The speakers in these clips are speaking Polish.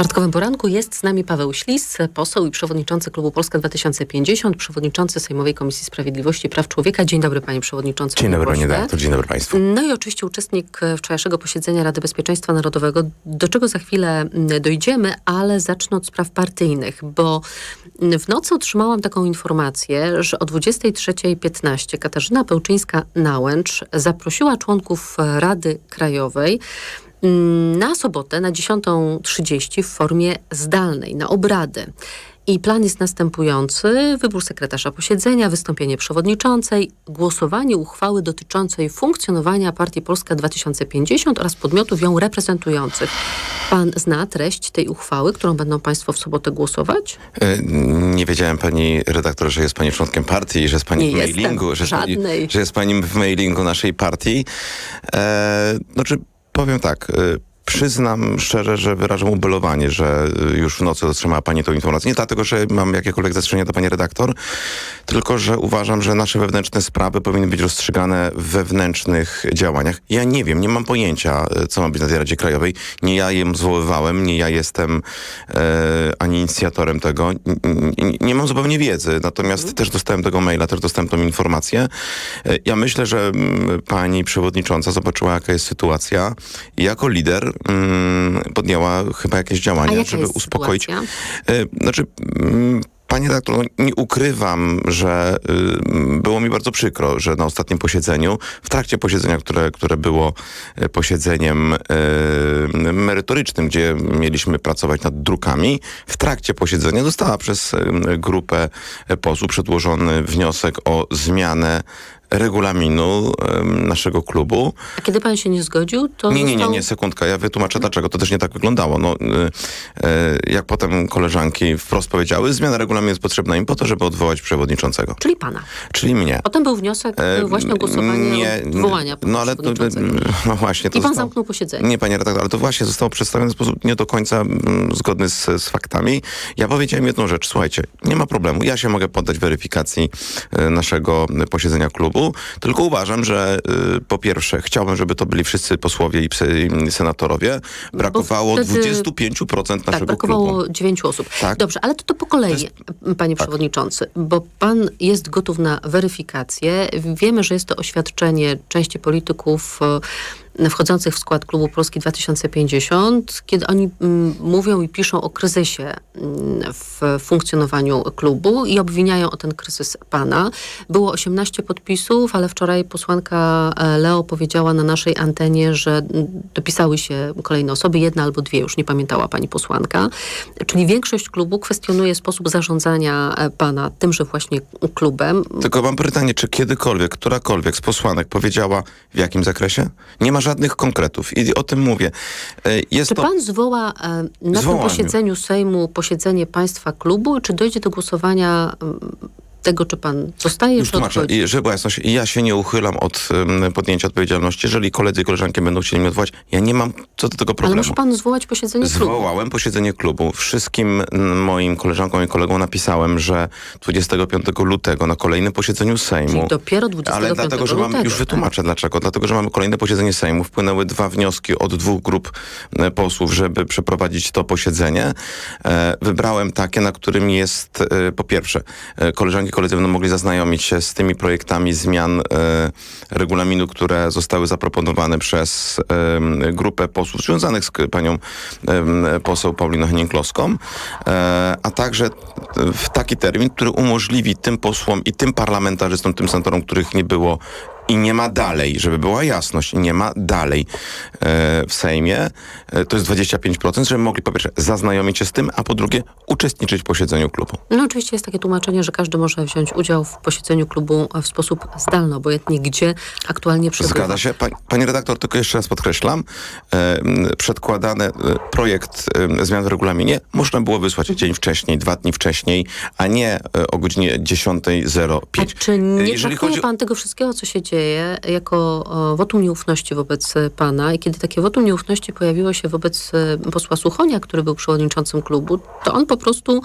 czwartkowym poranku jest z nami Paweł Ślis, poseł i przewodniczący Klubu Polska 2050, przewodniczący Sejmowej Komisji Sprawiedliwości i Praw Człowieka. Dzień dobry panie przewodniczący. Dzień dobry, panie redaktor, dzień dobry państwu. No i oczywiście uczestnik e, wczorajszego posiedzenia Rady Bezpieczeństwa Narodowego, do czego za chwilę dojdziemy, ale zacznę od spraw partyjnych, bo w nocy otrzymałam taką informację, że o 23.15 Katarzyna Pełczyńska-Nałęcz zaprosiła członków Rady Krajowej na sobotę na 10.30 w formie zdalnej, na obrady. I plan jest następujący: wybór sekretarza posiedzenia, wystąpienie przewodniczącej, głosowanie uchwały dotyczącej funkcjonowania Partii Polska 2050 oraz podmiotów ją reprezentujących. Pan zna treść tej uchwały, którą będą Państwo w sobotę głosować? E, Nie wiedziałem pani redaktor, że jest pani członkiem partii, że jest pani Nie w mailingu, że jest, pani, że jest pani w mailingu naszej partii. E, znaczy, powiem tak. Przyznam szczerze, że wyrażam ubolewanie, że e, już w nocy otrzymała pani tą informację. Nie dlatego, że mam jakiekolwiek zastrzeżenia do pani redaktor, tylko że uważam, że nasze wewnętrzne sprawy powinny być rozstrzygane w wewnętrznych działaniach. Ja nie wiem, nie mam pojęcia, e, co ma być na tej Radzie Krajowej. Nie ja ją zwoływałem, nie ja jestem e, ani inicjatorem tego. N- n- Nie mam zupełnie wiedzy, natomiast też dostałem tego maila, też dostałem tą informację. E, Ja myślę, że mm, pani przewodnicząca zobaczyła, jaka jest sytuacja jako lider mm, podjęła chyba jakieś działania, żeby uspokoić. sytuacja? E, Znaczy, mm, panie redaktor, no, nie ukrywam, że y, było mi bardzo przykro, że na ostatnim posiedzeniu, w trakcie posiedzenia, które, które było e, posiedzeniem e, merytorycznym, gdzie mieliśmy pracować nad drukami, w trakcie posiedzenia została przez e, grupę posłów przedłożony wniosek o zmianę regulaminu naszego klubu. A kiedy Pan się nie zgodził, to Nie, nie, nie, nie, sekundka. Ja wytłumaczę dlaczego. To też nie tak wyglądało. No, y, y, jak potem koleżanki wprost powiedziały, zmiana regulaminu jest potrzebna im po to, żeby odwołać przewodniczącego. Czyli Pana. Czyli mnie. Potem był wniosek E, e, właśnie o głosowanie nie, odwołania No ale to, no właśnie. To I Pan zostało- zamknął posiedzenie. Nie, panie redaktor, ale to właśnie zostało przedstawione w sposób nie do końca mm, zgodny z, z faktami. Ja powiedziałem jedną rzecz. Słuchajcie, nie ma problemu. Ja się mogę poddać weryfikacji naszego posiedzenia klubu, tylko uważam, że e, po pierwsze chciałbym, żeby to byli wszyscy posłowie i senatorowie. Brakowało wtedy- 25% Tak, naszego brakowało klubu. dziewięciu osób. Tak. Dobrze, ale to, to po kolei, Tak. panie przewodniczący, bo pan jest gotów na weryfikację. Wiemy, że jest to oświadczenie części polityków wchodzących w skład klubu Polski 2050, kiedy oni mm, mówią i piszą o kryzysie mm, w funkcjonowaniu klubu i obwiniają o ten kryzys pana. Było 18 podpisów, ale wczoraj posłanka e, Leo powiedziała na naszej antenie, że mm, dopisały się kolejne osoby, jedna albo dwie, już nie pamiętała pani posłanka. Czyli większość klubu kwestionuje sposób zarządzania e, pana tymże właśnie klubem. Tylko mam pytanie, czy kiedykolwiek, którakolwiek z posłanek powiedziała w jakim zakresie? Nie ma żadnych konkretów i o tym mówię. E, Jest Czy to... pan zwoła e, na Zwołam. tym posiedzeniu Sejmu posiedzenie państwa klubu, czy dojdzie do głosowania tego, czy pan zostaje, Już czy tłumaczę, odchodzi? Żeby była jasność, ja się nie uchylam od um, podjęcia odpowiedzialności. Jeżeli koledzy i koleżanki będą chcieli mnie odwołać, ja nie mam co do tego Ale problemu. musi pan zwołać posiedzenie klubu. Zwołałem posiedzenie klubu. Wszystkim moim koleżankom i kolegom napisałem, że 25 lutego na kolejnym posiedzeniu Sejmu. Czyli dopiero 25 Ale dlatego, że mam, lutego, już tak? wytłumaczę dlaczego. Dlatego, że mamy kolejne posiedzenie Sejmu. Wpłynęły dwa wnioski od dwóch grup e, posłów, żeby przeprowadzić to posiedzenie. E, wybrałem takie, na którym jest e, po pierwsze, e, koleżanki i koledzy będą mogli zaznajomić się z tymi projektami zmian e, regulaminu, które zostały zaproponowane przez e, grupę posłów związanych z panią e, poseł Pauliną Henning-Kloską, a także w taki termin, który umożliwi tym posłom i tym parlamentarzystom, tym senatorom, których nie było i nie ma dalej, żeby była jasność, nie ma dalej e, w Sejmie, e, to jest 25%, żeby mogli po pierwsze zaznajomić się z tym, a po drugie uczestniczyć w posiedzeniu klubu. No oczywiście jest takie tłumaczenie, że każdy może wziąć udział w posiedzeniu klubu w sposób zdalny, obojętnie gdzie aktualnie przebywa. Zgadza się. Pani, pani redaktor, tylko jeszcze raz podkreślam, e, przedkładany e, projekt e, zmian w regulaminie można było wysłać dzień wcześniej, dwa dni wcześniej, a nie e, o godzinie 10.05. A czy nie Jeżeli chodzi pan tego wszystkiego, co się dzieje, dzieje jako wotum nieufności wobec e, pana i kiedy takie wotum nieufności pojawiło się wobec e, posła Suchonia, który był przewodniczącym klubu, to on po prostu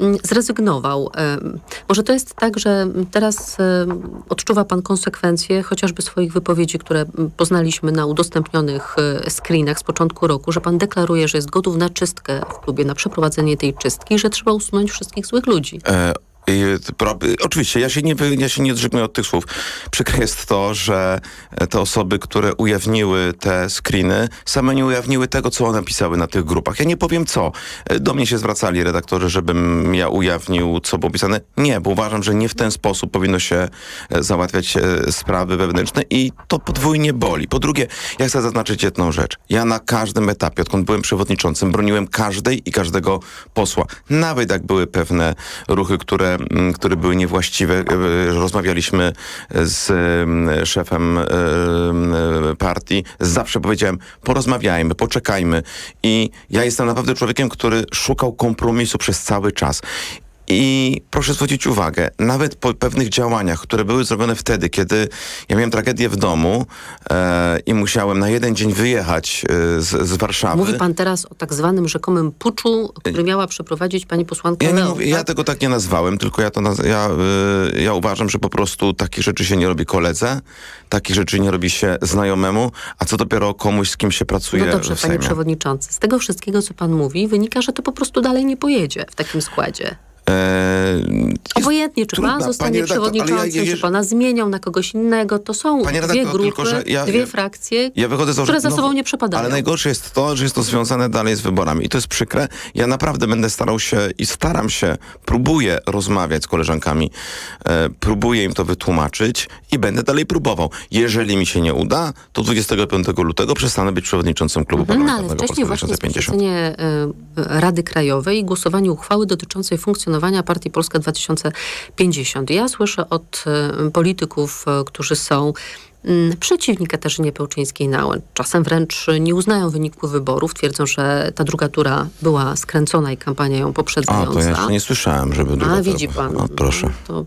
mm, zrezygnował. Em, Może to jest tak, że teraz em, odczuwa pan konsekwencje chociażby swoich wypowiedzi, które poznaliśmy na udostępnionych e, screenach z początku roku, że pan deklaruje, że jest gotów na czystkę w klubie, na przeprowadzenie tej czystki że trzeba usunąć wszystkich złych ludzi. E, oczywiście, ja się, nie, ja nie od tych słów. Przykre jest to, że te osoby, które ujawniły te screeny, same nie ujawniły tego, co one pisały na tych grupach. Ja nie powiem co. Do mnie się zwracali redaktorzy, żebym ja ujawnił, co było pisane. Nie, bo uważam, że nie w ten sposób powinno się e, załatwiać e, sprawy wewnętrzne i to podwójnie boli. Po drugie, ja chcę zaznaczyć jedną rzecz. Ja na każdym etapie, odkąd byłem przewodniczącym, broniłem każdej i każdego posła. Nawet jak były pewne ruchy, które, które były niewłaściwe, e, rozmawialiśmy z szefem e, mm, partii, zawsze powiedziałem, porozmawiajmy, poczekajmy. I ja jestem naprawdę człowiekiem, który szukał kompromisu przez cały czas. I proszę zwrócić uwagę, nawet po pewnych działaniach, które były zrobione wtedy, kiedy ja miałem tragedię w domu e, i musiałem na jeden dzień wyjechać e, z, z Warszawy. Mówi pan teraz o tak zwanym rzekomym puczu, który miała przeprowadzić pani posłanka Ja, nie Leo, mówię, ja tak? tego tak nie nazwałem, tylko ja to naz- ja, y, ja uważam, że po prostu takich rzeczy się nie robi koledze, takich rzeczy nie robi się znajomemu, a co dopiero komuś, z kim się pracuje No dobrze, panie przewodniczący. Z tego wszystkiego, co pan mówi, wynika, że to po prostu dalej nie pojedzie w takim składzie. Obojętnie, czy trudna, pan zostanie redaktor, przewodniczącym, ja- czy pana zmienią na kogoś innego, to są Pani dwie redaktor, grupy, tylko ja- dwie frakcje, Ja wychodzę z które za no, sobą nie przepadają. Ale najgorsze jest to, że jest to związane dalej z wyborami. I to jest przykre. Ja naprawdę będę starał się i staram się, próbuję rozmawiać z koleżankami, e, próbuję im to wytłumaczyć i będę dalej próbował. Jeżeli mi się nie uda, to 25 lutego przestanę być przewodniczącym klubu No ale parlamentarnego wcześniej Polska właśnie jest 2050. posiedzenie e, Rady Krajowej i głosowanie uchwały dotyczącej funkcjonowania Partii Polska 2050. Ja słyszę od e, polityków, e, którzy są mm, przeciwni Katarzynie Pełczyńskiej-Nałęcz. Czasem wręcz nie uznają wyniku wyborów. Twierdzą, że ta druga tura była skręcona i kampania ją poprzedzająca. to ja jeszcze nie słyszałem, żeby... druga A tura- widzi pan. No, proszę. To...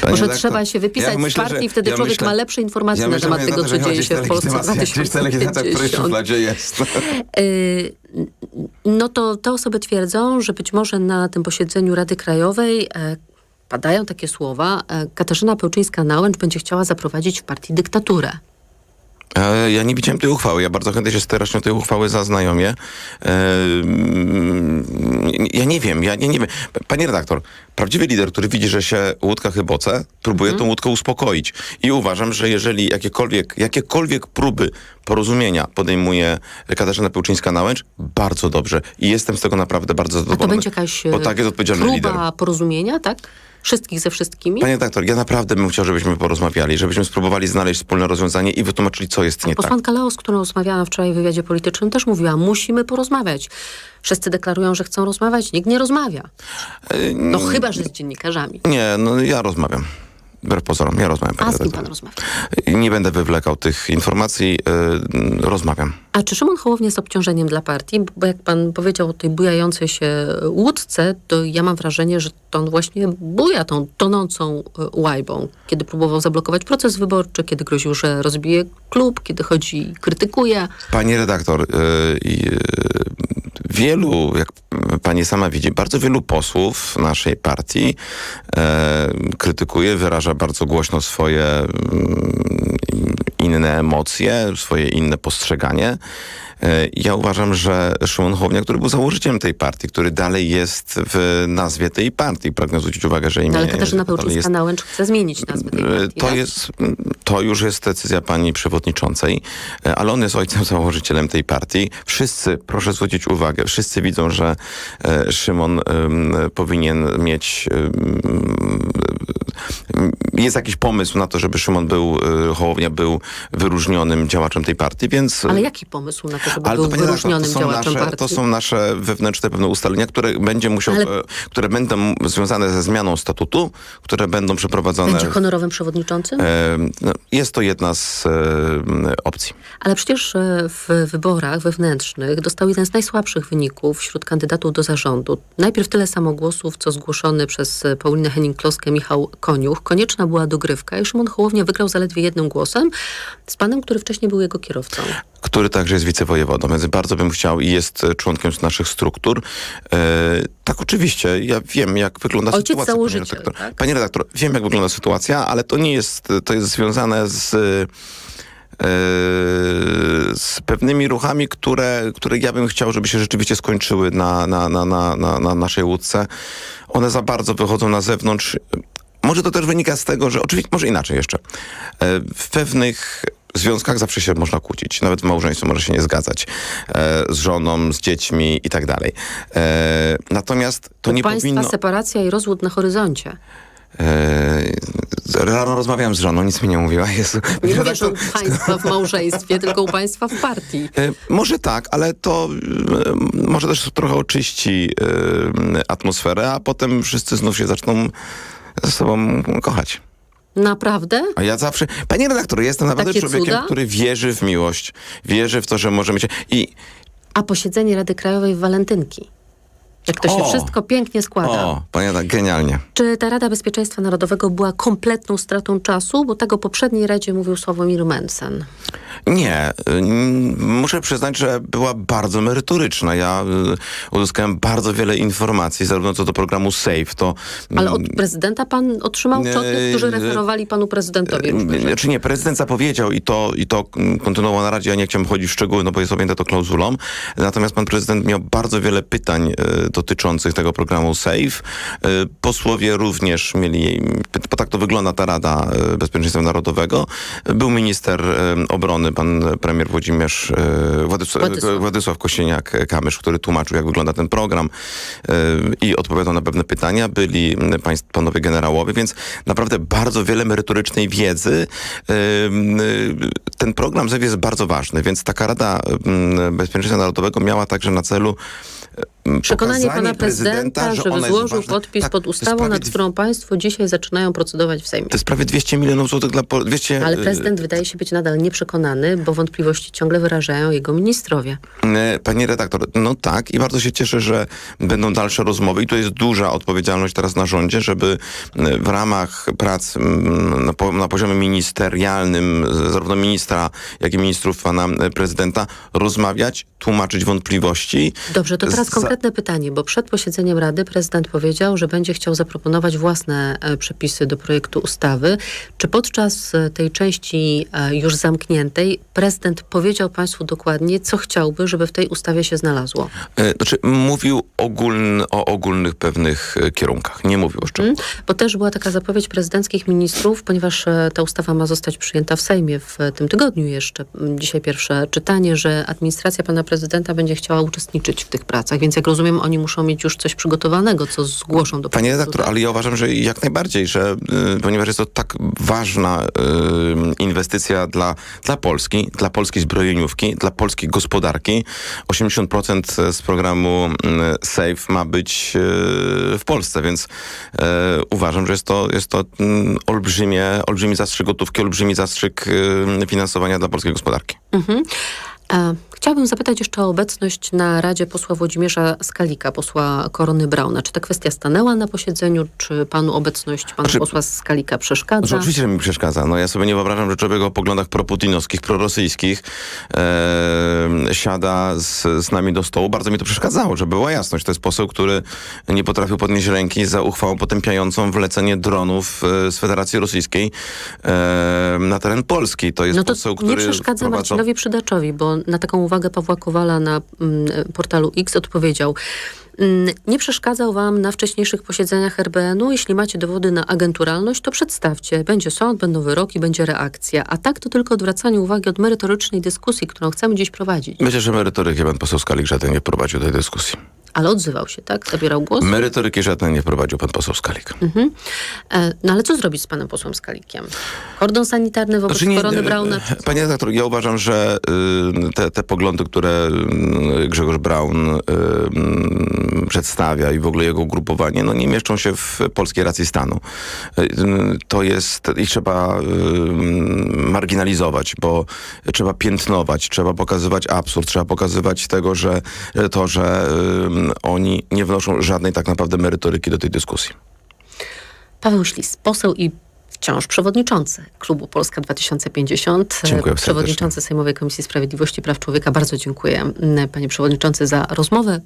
Panie Może redaktor, trzeba się wypisać ja myślę, z partii że- wtedy ja człowiek myślę- ma lepsze informacje ja na myślę, temat tego, co dzieje się w Polsce w której 2050. szufladzie jest. No to te osoby twierdzą, że być może na tym posiedzeniu Rady Krajowej e, padają takie słowa, e, Katarzyna Pełczyńska-Nałęcz będzie chciała zaprowadzić w partii dyktaturę. Ja nie widziałem tej uchwały. Ja bardzo chętnie się strasznie tej uchwały zaznajomię. E, mm, Ja nie wiem, ja nie, nie wiem. Panie redaktor, prawdziwy lider, który widzi, że się łódka chyboce, próbuje tą łódkę uspokoić. I uważam, że jeżeli jakiekolwiek, jakiekolwiek próby porozumienia podejmuje Katarzyna Pełczyńska-Nałęcz, bardzo dobrze. I jestem z tego naprawdę bardzo A zadowolony. to będzie jakaś Bo tak jest odpowiedzialny próba lider. porozumienia, tak? Wszystkich ze wszystkimi? Panie redaktor, ja naprawdę bym chciał, żebyśmy porozmawiali, żebyśmy spróbowali znaleźć wspólne rozwiązanie i wytłumaczyli, co jest nie tak. Posłanka Leo, z którą rozmawiałam wczoraj w wywiadzie politycznym, też mówiła, musimy porozmawiać. Wszyscy deklarują, że chcą rozmawiać, nikt nie rozmawia. E, No chyba, że z dziennikarzami. Nie, no ja rozmawiam. Wbrew pozorom, ja rozmawiam. A panie z kim pan rozmawia? Nie będę wywlekał tych informacji, yy, rozmawiam. A czy Szymon Hołownia jest obciążeniem dla partii? Bo jak pan powiedział o tej bujającej się łódce, to ja mam wrażenie, że to on właśnie buja tą tonącą e, łajbą. Kiedy próbował zablokować proces wyborczy, kiedy groził, że rozbije klub, kiedy chodzi i krytykuje. Pani redaktor, yy, yy, wielu, jak pani sama widzi, bardzo wielu posłów naszej partii e, krytykuje, wyraża bardzo głośno swoje mm, inne emocje, swoje inne postrzeganie. E, Ja uważam, że Szymon Hołownia, który był założycielem tej partii, który dalej jest w nazwie tej partii, pragnę zwrócić uwagę, że imię No, ale Katarzyna Pełczyńska-Nałęcz chce zmienić nazwę tej E, partii, To, tak? jest, to już jest decyzja pani przewodniczącej, e, ale on jest ojcem założycielem tej partii. Wszyscy, proszę zwrócić uwagę, wszyscy widzą, że Szymon powinien mieć. jest jakiś pomysł na to, żeby Szymon był, Hołownia był wyróżnionym działaczem tej partii, więc... Ale jaki pomysł na to, żeby Ale był to, wyróżnionym to działaczem nasze, partii? to są nasze wewnętrzne pewne ustalenia, które będzie musiał, Ale- e, które będą związane ze zmianą statutu, które będą przeprowadzone. Będzie honorowym przewodniczącym? e, no, jest to jedna z e, opcji. Ale przecież w wyborach wewnętrznych dostał jeden z najsłabszych wyników wśród kandydatów do zarządu. Najpierw tyle samo głosów, co zgłoszony przez Paulinę Henning-Kloskę Michał Koniuch. Konieczna była dogrywka i Szymon Hołownia wygrał zaledwie jednym głosem z panem, który wcześniej był jego kierowcą. który także jest wicewojewodą, więc bardzo bym chciał i jest członkiem z naszych struktur. E, tak, oczywiście, ja wiem, jak wygląda Ojciec sytuacja. panie redaktor. tak? Panie redaktor, wiem, jak wygląda sytuacja, ale to nie jest, to jest związane z e, z pewnymi ruchami, które, które ja bym chciał, żeby się rzeczywiście skończyły na, na, na, na, na, na naszej łódce. One za bardzo wychodzą na zewnątrz. Może to też wynika z tego, że oczywiście, może inaczej jeszcze. E, W pewnych związkach zawsze się można kłócić. Nawet w małżeństwie może się nie zgadzać e, z żoną, z dziećmi i tak dalej. E, Natomiast to U nie państwa powinno... separacja i rozwód na horyzoncie. E, Rano rozmawiałem z żoną, nic mi nie mówiła. Jezu. Nie mówię, że u państwa w małżeństwie, tylko u państwa w partii. E, Może tak, ale to e, może też trochę oczyści atmosferę, a potem wszyscy znów się zaczną ze sobą kochać. Naprawdę? A ja zawsze, panie redaktor, jestem naprawdę Takie człowiekiem, cuda? który wierzy w miłość, wierzy w to, że możemy się... I A posiedzenie Rady Krajowej w Walentynki? Jak to się O! wszystko pięknie składa. o, panie tak, genialnie. Czy ta Rada Bezpieczeństwa Narodowego była kompletną stratą czasu? Bo tego poprzedniej Radzie mówił Sławomir Mensen. Nie, y, n- muszę przyznać, że była bardzo merytoryczna. Ja y, uzyskałem bardzo wiele informacji, zarówno co do programu SAFE, to... Ale od mm, prezydenta pan otrzymał, czy od tych, którzy Nie, referowali panu prezydentowi? rzeczy? Znaczy nie, prezydent zapowiedział i to, i to mm, kontynuował na Radzie, ja nie chciałem wchodzić w szczegóły, no bo jest objęte to klauzulą. Natomiast pan prezydent miał bardzo wiele pytań dotyczących tego programu SAFE. E, posłowie również mieli, bo tak to wygląda ta Rada e, Bezpieczeństwa Narodowego. Był minister e, obrony, pan premier Włodzimierz, Władysław, Władysław. Władysław Kosiniak-Kamysz, który tłumaczył, jak wygląda ten program i odpowiadał na pewne pytania. Byli państw, panowie generałowie, więc naprawdę bardzo wiele merytorycznej wiedzy. Ten program ZEW jest bardzo ważny, więc taka Rada Bezpieczeństwa Narodowego miała także na celu Przekonanie pokazanie pana prezydenta, że żeby złożył podpis Tak, pod ustawą, nad którą państwo dzisiaj zaczynają procedować w Sejmie. To jest prawie 200 milionów złotych dla... Pol- 200, Ale e, prezydent wydaje się być nadal nieprzekonany, bo wątpliwości ciągle wyrażają jego ministrowie. E, Panie redaktor, no tak i bardzo się cieszę, że będą dalsze rozmowy i to jest duża odpowiedzialność teraz na rządzie, żeby e, w ramach prac mm, na, po, na poziomie ministerialnym, zarówno ministra, jak i ministrów pana prezydenta, rozmawiać, tłumaczyć wątpliwości. Dobrze, to teraz Za- konkretne pytanie, bo przed posiedzeniem Rady prezydent powiedział, że będzie chciał zaproponować własne e, przepisy do projektu ustawy. Czy podczas e, tej części e, już zamkniętej prezydent powiedział państwu dokładnie, co chciałby, żeby w tej ustawie się znalazło? Znaczy mówił ogóln, o ogólnych pewnych kierunkach, nie mówił o szczegółach. Bo też była taka zapowiedź prezydenckich ministrów, ponieważ ta ustawa ma zostać przyjęta w Sejmie w tym tygodniu jeszcze. Dzisiaj pierwsze czytanie, że administracja pana prezydenta będzie chciała uczestniczyć w tych pracach, więc jak rozumiem, oni muszą mieć już coś przygotowanego, co zgłoszą do Panie redaktor, tak? ale ja uważam, że jak najbardziej, że y, ponieważ jest to tak ważna y, inwestycja dla, dla Polski, dla polskiej zbrojeniówki, dla polskiej gospodarki, 80% z programu y, SAFE ma być w Polsce, więc uważam, że jest to, jest to mm, olbrzymie, olbrzymi zastrzyk gotówki, olbrzymi zastrzyk finansowania dla polskiej gospodarki. Mhm. E, Chciałabym zapytać jeszcze o obecność na Radzie posła Włodzimierza Skalika, posła Korony Brauna. Czy ta kwestia stanęła na posiedzeniu, czy panu obecność pana Znaczy- posła Skalika przeszkadza? Że oczywiście, że mi przeszkadza. No ja sobie nie wyobrażam, że człowiek o poglądach proputinowskich, prorosyjskich e, siada z, z nami do stołu. Bardzo mi to przeszkadzało, żeby była jasność. To jest poseł, który nie potrafił podnieść ręki za uchwałą potępiającą wlecenie dronów e, z Federacji Rosyjskiej e, na teren Polski. To jest No to poseł, który nie przeszkadza wprowadzał- Marcinowi Przydaczowi, bo na taką uwagę Pawła Kowala na mm, portalu X odpowiedział nie przeszkadzał wam na wcześniejszych posiedzeniach RBN-u. Jeśli macie dowody na agenturalność, to przedstawcie. Będzie sąd, będą wyroki, będzie reakcja. A tak to tylko odwracanie uwagi od merytorycznej dyskusji, którą chcemy dziś prowadzić. Myślę, że merytorycznie pan poseł Skalik żaden nie prowadził tej dyskusji. Ale odzywał się, tak? Zabierał głos? Merytoryki żadnej nie prowadził pan poseł Skalik. Mhm. E, No ale co zrobić z panem posłem Skalikiem? Kordon sanitarny wobec Znaczy nie- korony Brauna? Czy... Panie redaktor, ja uważam, że y, te, te poglądy, które y, Grzegorz Braun y, y, przedstawia i w ogóle jego ugrupowanie, no nie mieszczą się w polskiej racji stanu. Y, To jest, ich trzeba y, marginalizować, bo trzeba piętnować, trzeba pokazywać absurd, trzeba pokazywać tego, że że to, że y, oni nie wnoszą żadnej tak naprawdę merytoryki do tej dyskusji. Paweł Ślis, poseł i wciąż przewodniczący klubu Polska 2050. Dziękuję serdecznie. Przewodniczący Sejmowej Komisji Sprawiedliwości i Praw Człowieka. Bardzo dziękuję, m, panie przewodniczący, za rozmowę.